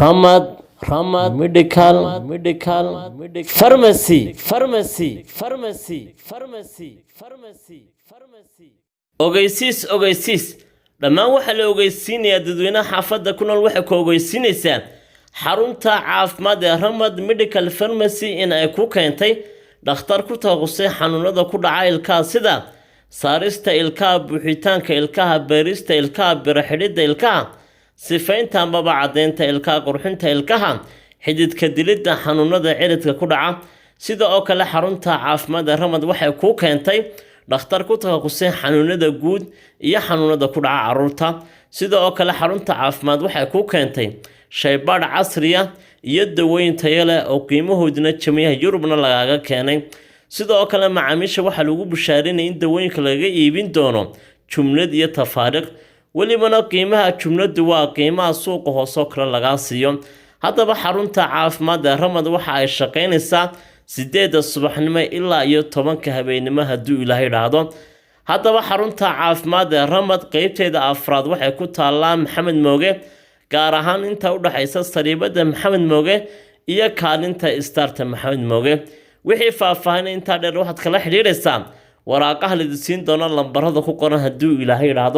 ramad ramad medical medical pharmacy pharmacy pharmacy pharmacy pharmacy pharmacy. Ogeysiis ogeysiis dhammaan waxaa la ogeysiinayaa dadweynaha xaafadda ku nool waxay ku ogeysiinaysaa xarunta caafimaad ee ramad medical pharmacy in ay ku keentay dhakhtar ku taqusay xanuunada ku dhaca ilkaha sida saarista ilkaha buuxitaanka ilkaha beerista ilkaha biraxidhidda ilkaha sifaynta amaba caddeynta ilkaha qurxinta ilkaha xididka dilidda xanuunada ciridka ku dhaca sida oo kale xarunta caafimaad ee ramad waxay ku keentay dhakhtar ku taqasusay xanuunada guud iyo xanuunada ku dhaca carruurta sida oo kale xarunta caafimaad waxay ku keentay shaybaadh casriya iyo dawooyin tayo leh oo qiimahooduna jamiyaha yurubna lagaaga keenay. Sida oo kale macaamiisha waxaa lagu bushaarinaya in dawooyinka laga iibin doono jumlad iyo tafaariiq welibana qiimaha jumladu waa qiimaha suuqa hoosoo kale lagaa siiyo. Haddaba xarunta caafimaad ee ramad waxa ay shaqaynaysaa sideedda subaxnimo ilaa iyo tobanka habeennimo hadduu ilaahay idhaahdo haddaba xarunta caafimaad ee ramad qeybteeda afraad waxay ku taallaa maxamed mooge gaar ahaan inta u dhexaysa sariibada maxamed mooge iyo kaalinta starta maxamed mooge. Wixii faahfaahin intaa dheer waxaad kala xidhiidhaysaa. Waraaqaha ladisiin doona lambarada ku qoran hadduu ilaahay idhaahdo